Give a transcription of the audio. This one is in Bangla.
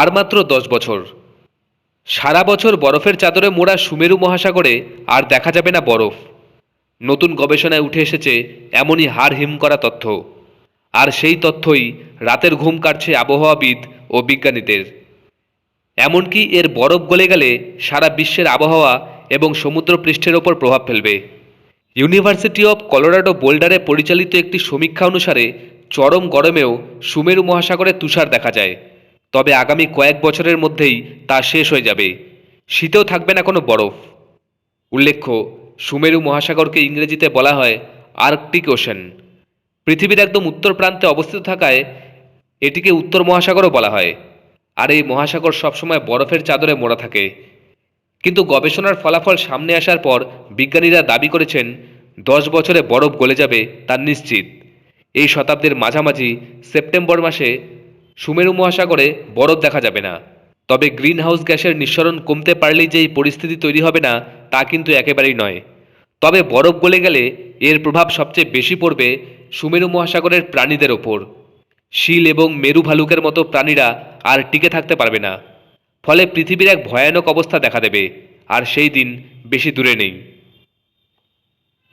আর মাত্র দশ বছর। সারা বছর বরফের চাদরে মোড়া সুমেরু মহাসাগরে আর দেখা যাবে না বরফ। নতুন গবেষণায় উঠে এসেছে এমনই হাড় হিম করা তথ্য। আর সেই তথ্যই রাতের ঘুম কাটছে আবহাওয়াবিদ ও বিজ্ঞানীদের। এমনকি এর বরফ গলে গেলে সারা বিশ্বের আবহাওয়া এবং সমুদ্র পৃষ্ঠের ওপর প্রভাব ফেলবে। ইউনিভার্সিটি অব কলোরাডো বোল্ডারে পরিচালিত একটি সমীক্ষা অনুসারে চরম গরমেও সুমেরু মহাসাগরে তুষার দেখা যায়। তবে আগামী কয়েক বছরের মধ্যেই তা শেষ হয়ে যাবে। শীতেও থাকবে না কোনো বরফ। উল্লেখ্য, সুমেরু মহাসাগরকে ইংরেজিতে বলা হয় আর্কটিক ওশেন। পৃথিবীর একদম উত্তর প্রান্তে অবস্থিত থাকায় এটিকে উত্তর মহাসাগরও বলা হয়। আর এই মহাসাগর সবসময় বরফের চাদরে মোড়া থাকে। কিন্তু গবেষণার ফলাফল সামনে আসার পর বিজ্ঞানীরা দাবি করেছেন, দশ বছরে বরফ গলে যাবে তা নিশ্চিত। এই শতাব্দীর মাঝামাঝি সেপ্টেম্বর মাসে সুমেরু মহাসাগরে বরফ দেখা যাবে না। তবে গ্রিন হাউস গ্যাসের নিঃসরণ কমতে পারলেই যে এই পরিস্থিতি তৈরি হবে না, তা কিন্তু একেবারেই নয়। তবে বরফ গলে গেলে এর প্রভাব সবচেয়ে বেশি পড়বে সুমেরু মহাসাগরের প্রাণীদের ওপর। শিল এবং মেরু ভালুকের মতো প্রাণীরা আর টিকে থাকতে পারবে না। ফলে পৃথিবীর এক ভয়ানক অবস্থা দেখা দেবে, আর সেই দিন বেশি দূরে নেই।